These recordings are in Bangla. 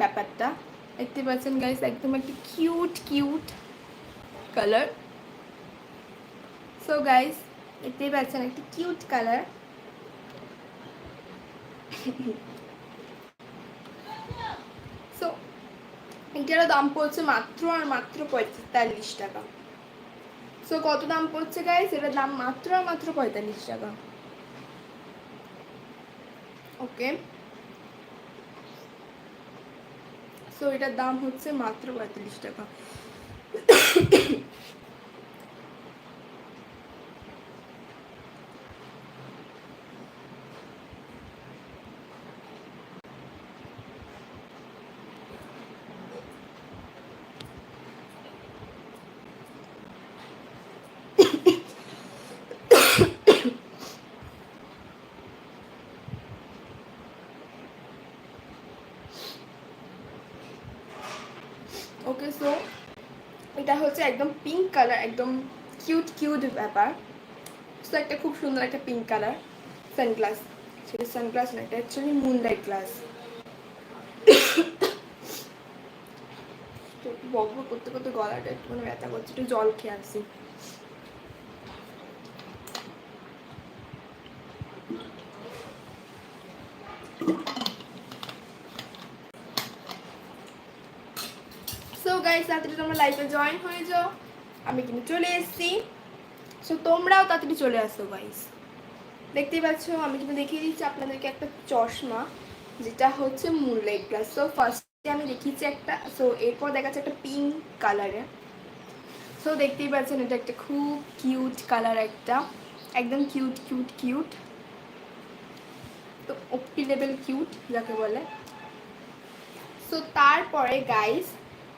ব্যাপারটা। দেখতে পাচ্ছেন গাইস একদম একটা cute cute colour so guys দেখতেই পাচ্ছেন একটা কিউট কালার সো এটারও দাম পড়ছে মাত্র আর মাত্র পঁয়তাল্লিশ টাকা। সো কত দাম পড়ছে গাইস এটার দাম মাত্র আর মাত্র পঁয়তাল্লিশ টাকা। ওকে সো এটার দাম হচ্ছে মাত্র পঁয়তাল্লিশ টাকা। ওকে, সো এটা হচ্ছে একদম পিঙ্ক কালার একদম কিউট কিউট ব্যাপার। সো একটা খুব সুন্দর একটা পিঙ্ক কালার সানগ্লাস সেটা সানগ্লাস না, এটা অ্যাকচুয়ালি মুনলাইট গ্লাস বক করতে করতে গলাটা একটু ব্যথা করছে, একটু জল খেয়ে আসি সো গাইস তাড়াতাড়ি তোমরা লাইভে জয়েন হয়ে যাও। আমি কিন্তু চলে এসেছি। সো তোমরাও তাড়াতাড়ি চলে আসো গাইস দেখতেই পাচ্ছ, আমি কিন্তু দেখিয়ে দিচ্ছি আপনাদেরকে একটা চশমা, যেটা হচ্ছে মুনলাইট গ্লাস সো ফার্স্টে আমি দেখিয়েছি একটা সো এরপর দেখাচ্ছে একটা পিঙ্ক কালারের সো দেখতেই পাচ্ছেন, এটা একটা খুব কিউট কালার একটা। একদম কিউট কিউট কিউট তো ওপি লেভেল কিউট যাকে বলে। সো তারপরে গাইস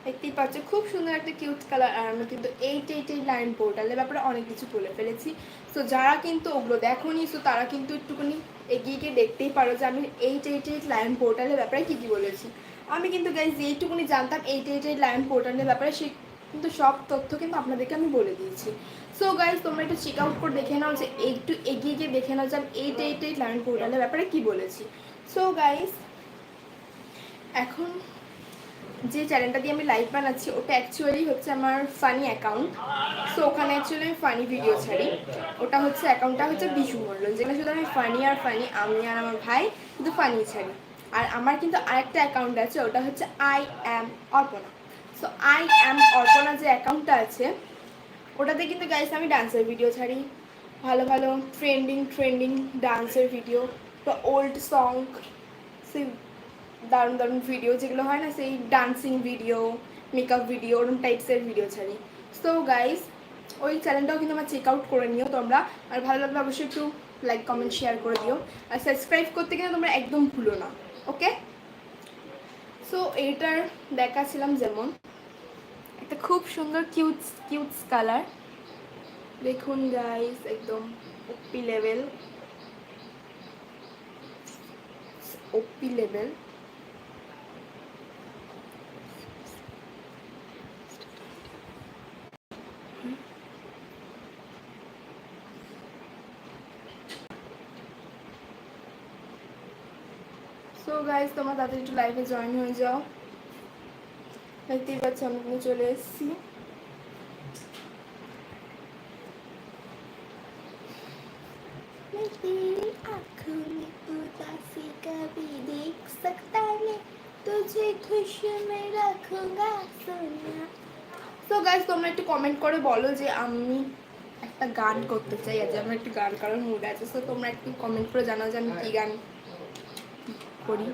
দেখতেই পাচ্ছ, খুব সুন্দর একটা কিউট কালার আর আমরা কিন্তু এইট এইট এইট লাইন পোর্টালের ব্যাপারে অনেক কিছু বলে ফেলেছি। সো যারা কিন্তু ওগুলো দেখোনি সো তারা কিন্তু একটুখানি এগিয়ে গিয়ে দেখতেই পারো যে আমি এইট এইট এইট লাইন পোর্টালের ব্যাপারে কী কী বলেছি। আমি কিন্তু গাইজ যেইটুকুনি জানতাম এইট এইট এইট লাইন পোর্টালের ব্যাপারে সে কিন্তু সব তথ্য কিন্তু আপনাদেরকে আমি বলে দিয়েছি। সো গাইজ তোমরা একটু চেক আউট করে দেখে নাও যে, একটু এগিয়ে গিয়ে দেখে নাও যে আমি এইট এইট এইট লাইন পোর্টালের ব্যাপারে কী বলেছি। সো গাইজ এখন যে চ্যানেলটা দিয়ে আমি লাইভ বানাচ্ছি, ওটা অ্যাকচুয়ালি হচ্ছে আমার ফানি অ্যাকাউন্ট সো ওখানে অ্যাকচুয়ালি আমি ফানি ভিডিও ছাড়ি। ওটা হচ্ছে অ্যাকাউন্টটা হচ্ছে বিশু মন্ডল যেখানে শুধু আমি ফানি আর ফানি আমি আর আমার ভাই শুধু ফানি ছাড়ি। আর আমার কিন্তু আরেকটা অ্যাকাউন্ট আছে, ওটা হচ্ছে I am Arpana. So I am Arpana যে অ্যাকাউন্টটা আছে, ওটাতে কিন্তু গাইস আমি ডান্সের ভিডিও ছাড়ি। ভালো ভালো ট্রেন্ডিং ট্রেন্ডিং ডান্সের ভিডিও ওল্ড সে দারুণ দারুণ ভিডিও যেগুলো হয় না, সেই ডান্সিং ভিডিও মেকআপ ভিডিও ওরকম টাইপসের ভিডিও ছাড়ি। সো গাইস ওই চ্যানেলটাও কিন্তু আমার চেক আউট করে নিও তোমরা। আর ভালো লাগলে অবশ্যই একটু লাইক কমেন্ট শেয়ার করে দিও। আর সাবস্ক্রাইব করতে কিন্তু তোমরা একদম ভুলো না ওকে সো এইটার দেখাছিলাম যেমন একটা খুব সুন্দর কিউটস কিউটস কালার দেখুন গাইস একদম OP level OP level so guys তোমার তাদের একটু লাইফে জয়েন হয়ে যাও। দেখতেই পাচ্ছি আমি কিন্তু চলে এসেছি। তো গাইজ তোমরা একটু কমেন্ট করে বলো যে আমি একটা গান করতে চাই আজ আমার একটু গান করার মুড আছে। সো তোমরা একটু কমেন্ট করে জানাও যে আমি কি গান করি।